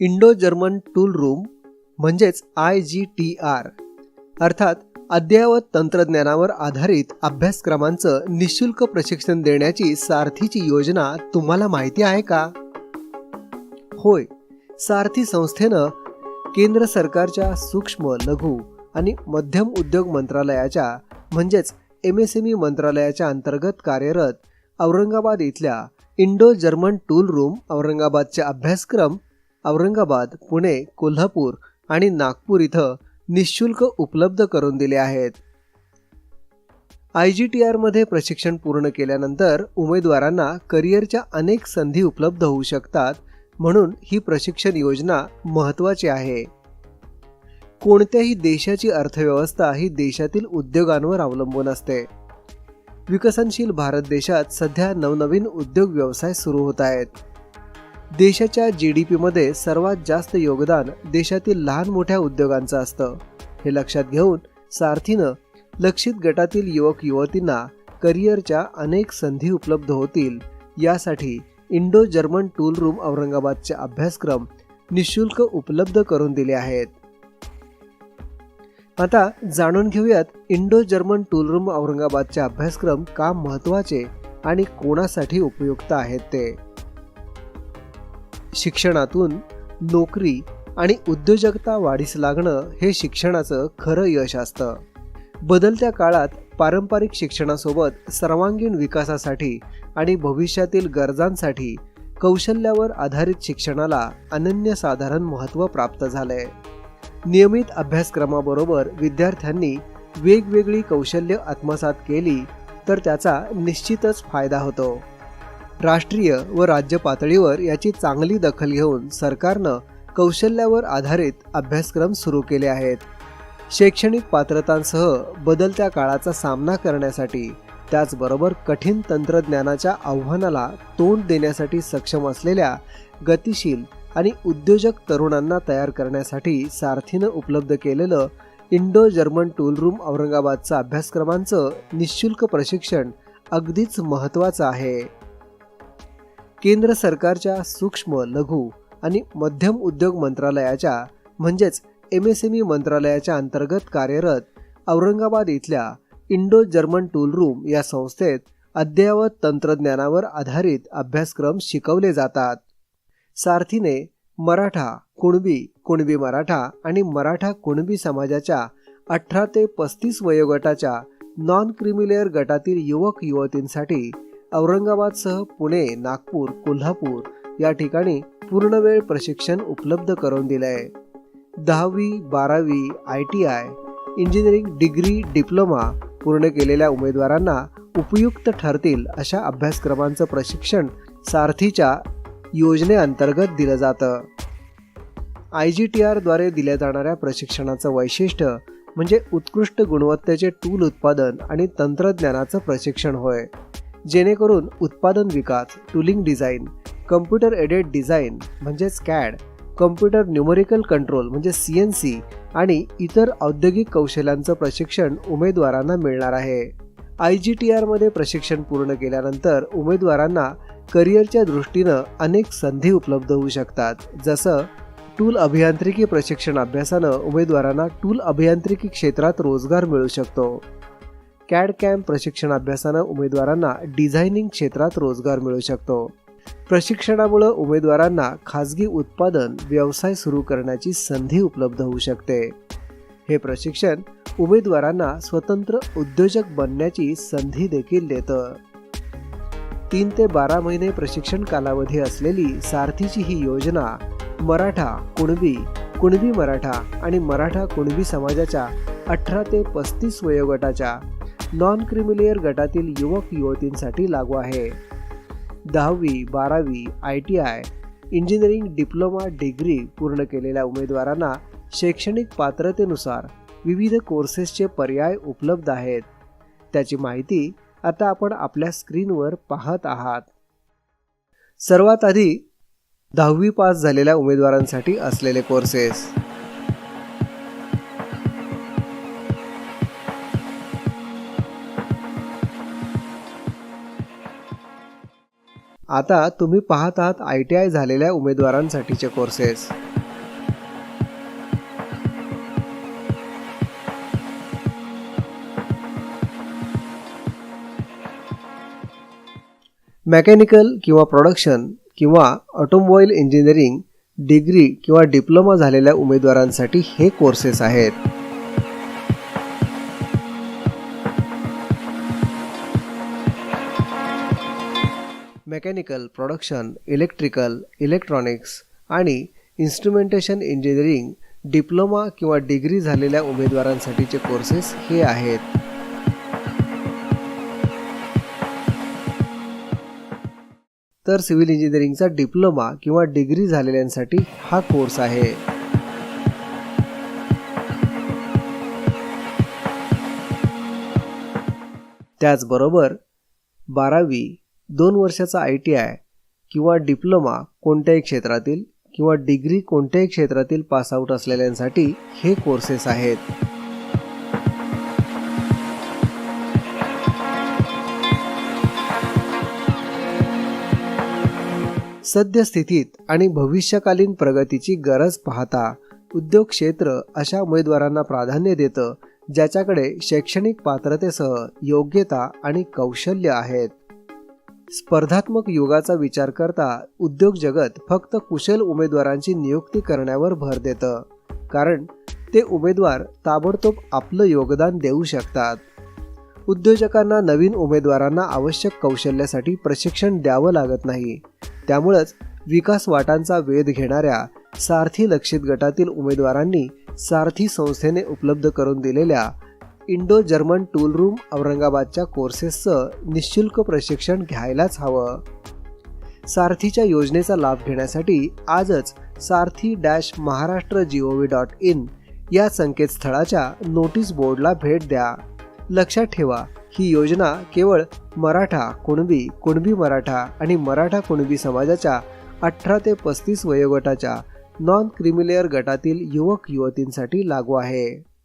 Indo German tool room म्हणजेच I G T R अर्थात अद्ययावत तंत्रज्ञानावर आधारित अभ्यासक्रमांचं निशुल्क प्रशिक्षण देण्याची सारथीची योजना तुम्हाला माहिती आहे का? होय सारथी संस्थेनं केंद्र सरकारच्या सूक्ष्म लघु आणि मध्यम उद्योग मंत्रालयाच्या म्हणजेच एम एस एम ई मंत्रालयाच्या अंतर्गत कार्यरत औरंगाबाद इथल्या इंडो जर्मन टूल रूम औरंगाबादचे अभ्यासक्रम औरंगाबाद पुणे कोल्हापूर आणि नागपूर इथं निशुल्क उपलब्ध करून दिले आहेत. आय जी टी आरमध्ये प्रशिक्षण पूर्ण केल्यानंतर उमेदवारांना करिअरच्या अनेक संधी उपलब्ध होऊ शकतात म्हणून ही प्रशिक्षण योजना महत्त्वाची आहे. कोणत्याही देशाची अर्थव्यवस्था ही देशातील उद्योगांवर अवलंबून असते. विकसनशील भारत देशात सध्या नवनवीन उद्योग व्यवसाय सुरू होत आहेत. देशाच्या जी डी पीमध्ये सर्वात जास्त योगदान देशातील लहान मोठ्या उद्योगांचं असतं. हे लक्षात घेऊन सारथीनं लक्षित गटातील युवक युवतींना करिअरच्या अनेक संधी उपलब्ध होतील. यासाठी इंडो जर्मन टूल रूम औरंगाबादचे अभ्यासक्रम निशुल्क उपलब्ध करून दिले आहेत. आता जाणून घेऊयात इंडो जर्मन टूल रूम औरंगाबादचे अभ्यासक्रम का महत्त्वाचे आणि कोणासाठी उपयुक्त आहेत ते. शिक्षणातून नोकरी आणि उद्योजकता वाढीस लागणं हे शिक्षणाचं खरं यश असतं. बदलत्या काळात पारंपरिक शिक्षणासोबत सर्वांगीण विकासासाठी आणि भविष्यातील गरजांसाठी कौशल्यावर आधारित शिक्षणाला अनन्यसाधारण महत्त्व प्राप्त झालंय. नियमित अभ्यासक्रमाबरोबर विद्यार्थ्यांनी वेगवेगळी कौशल्य आत्मसात केली तर त्याचा निश्चितच फायदा होतो. राष्ट्रीय व राज्य पातळीवर याची चांगली दखल घेऊन सरकारनं कौशल्यावर आधारित अभ्यासक्रम सुरू केले आहेत. शैक्षणिक पात्रतांसह बदलत्या काळाचा सामना करण्यासाठी त्याचबरोबर कठीण तंत्रज्ञानाच्या आव्हानाला तोंड देण्यासाठी सक्षम असलेल्या गतिशील आणि उद्योजक तरुणांना तयार करण्यासाठी सारथीनं उपलब्ध केलेलं इंडो जर्मन टूल रूम औरंगाबादचं अभ्यासक्रमांचं निशुल्क प्रशिक्षण अगदीच महत्त्वाचं आहे. केंद्र सरकारच्या सूक्ष्म लघु आणि मध्यम उद्योग मंत्रालयाच्या म्हणजेच एम एस एम ई मंत्रालयाच्या अंतर्गत कार्यरत औरंगाबाद इथल्या इंडो जर्मन टूल रूम या संस्थेत अद्ययावत तंत्रज्ञानावर आधारित अभ्यासक्रम शिकवले जातात. सारथीने मराठा कुणबी कुणबी मराठा आणि मराठा कुणबी समाजाच्या अठरा ते पस्तीस वयोगटाच्या नॉन क्रिमिलेअर गटातील युवक युवतींसाठी औरंगाबादसह पुणे नागपूर कोल्हापूर या ठिकाणी पूर्णवेळ प्रशिक्षण उपलब्ध करून दिलं आहे दहावी बारावी I T I engineering degree diploma पूर्ण केलेल्या उमेदवारांना उपयुक्त ठरतील अशा अभ्यासक्रमांचं प्रशिक्षण सारथीच्या योजनेअंतर्गत दिलं जातं. आय जी टी आरद्वारे दिल्या जाणाऱ्या प्रशिक्षणाचं वैशिष्ट्य म्हणजे उत्कृष्ट गुणवत्तेचे टूल उत्पादन आणि तंत्रज्ञानाचं प्रशिक्षण होय. जेणेकरून उत्पादन विकास tooling design computer aided design म्हणजेच कॅड कम्प्युटर न्यूमरिकल कंट्रोल म्हणजे सी एन सी आणि इतर औद्योगिक कौशल्यांचं प्रशिक्षण उमेदवारांना मिळणार आहे. आय जी टी आरमध्ये प्रशिक्षण पूर्ण केल्यानंतर उमेदवारांना करिअरच्या दृष्टीनं अनेक संधी उपलब्ध होऊ शकतात. जसं टूल अभियांत्रिकी प्रशिक्षण अभ्यासानं उमेदवारांना टूल अभियांत्रिकी क्षेत्रात रोजगार मिळू शकतो. कॅड कॅम्प प्रशिक्षण अभ्यासानं उमेदवारांना डिझायनिंग क्षेत्रात रोजगार मिळू शकतो. प्रशिक्षणामुळं उमेदवारांना खाजगी उत्पादन व्यवसाय सुरू करण्याची संधी उपलब्ध होऊ शकते. हे प्रशिक्षण उमेदवारांना स्वतंत्र उद्योजक बनण्याची संधी देखील देतं. तीन ते बारा महिने प्रशिक्षण कालावधी असलेली सारथीची ही योजना मराठा कुणबी कुणबी मराठा आणि मराठा कुणबी समाजाच्या अठरा ते पस्तीस वयोगटाच्या नॉन क्रिमिलेअर गटातील युवक युवतींसाठी लागू आहे. दहावी बारावी I T I engineering diploma degree पूर्ण केलेल्या उमेदवारांना शैक्षणिक पात्रतेनुसार विविध कोर्सेसचे पर्याय उपलब्ध आहेत. त्याची माहिती आता आपण आपल्या स्क्रीनवर पाहत आहात. सर्वात आधी दहावी पास झालेल्या उमेदवारांसाठी असलेले कोर्सेस. आता तुम्ही पाहत आहात आय टी आय झालेल्या उमेदवारांसाठीचे कोर्सेस मेकॅनिकल किंवा प्रोडक्शन किंवा ऑटोमोबाईल इंजिनिअरिंग डिग्री किंवा डिप्लोमा झालेल्या उमेदवारांसाठी हे कोर्सेस आहेत. मेकॅनिकल प्रोडक्शन इलेक्ट्रिकल इलेक्ट्रॉनिक्स आणि इन्स्ट्रुमेंटेशन इंजिनिअरिंग डिप्लोमा किंवा डिग्री झालेल्या उमेदवारांसाठीचे कोर्सेस हे आहेत. तर सिव्हिल इंजिनिअरिंगचा डिप्लोमा किंवा डिग्री झालेल्यांसाठी हा कोर्स आहे. त्याचबरोबर बारावी दोन वर्षाचा आय टी आय किंवा डिप्लोमा कोणत्याही क्षेत्रातील किंवा डिग्री कोणत्याही क्षेत्रातील पासआउट असलेल्यांसाठी हे कोर्सेस आहेत. सद्यस्थितीत आणि भविष्यकालीन प्रगतीची गरज पाहता उद्योग क्षेत्र अशा उमेदवारांना प्राधान्य देतं ज्याच्याकडे शैक्षणिक पात्रतेसह योग्यता आणि कौशल्य आहेत. स्पर्धात्मक युगाचा विचार करता उद्योग जगत फक्त कुशल उमेदवारांची नियुक्ती करण्यावर भर देतं. कारण ते उमेदवार ताबडतोब आपलं योगदान देऊ शकतात. उद्योजकांना नवीन उमेदवारांना आवश्यक कौशल्यासाठी प्रशिक्षण द्यावं लागत नाही. त्यामुळंच विकास वाटांचा वेध घेणाऱ्या सारथी लक्षित गटातील उमेदवारांनी सारथी संस्थेने उपलब्ध करून दिलेल्या इंडो जर्मन टूल रूम औरंगाबादच्या कोर्सेसचं निशुल्क प्रशिक्षण घ्यायलाच हवं. सारथीच्या योजनेचा लाभ घेण्यासाठी आजच Sarathi dash Maharashtra G O V dot in या संकेतस्थळाच्या नोटीस बोर्डला भेट द्या. लक्षात ठेवा ही योजना केवळ मराठा कुणबी कुणबी मराठा आणि मराठा कुणबी समाजाच्या अठरा ते पस्तीस वयोगटाच्या नॉन क्रिमिलेअर गटातील युवक युवतींसाठी लागू आहे.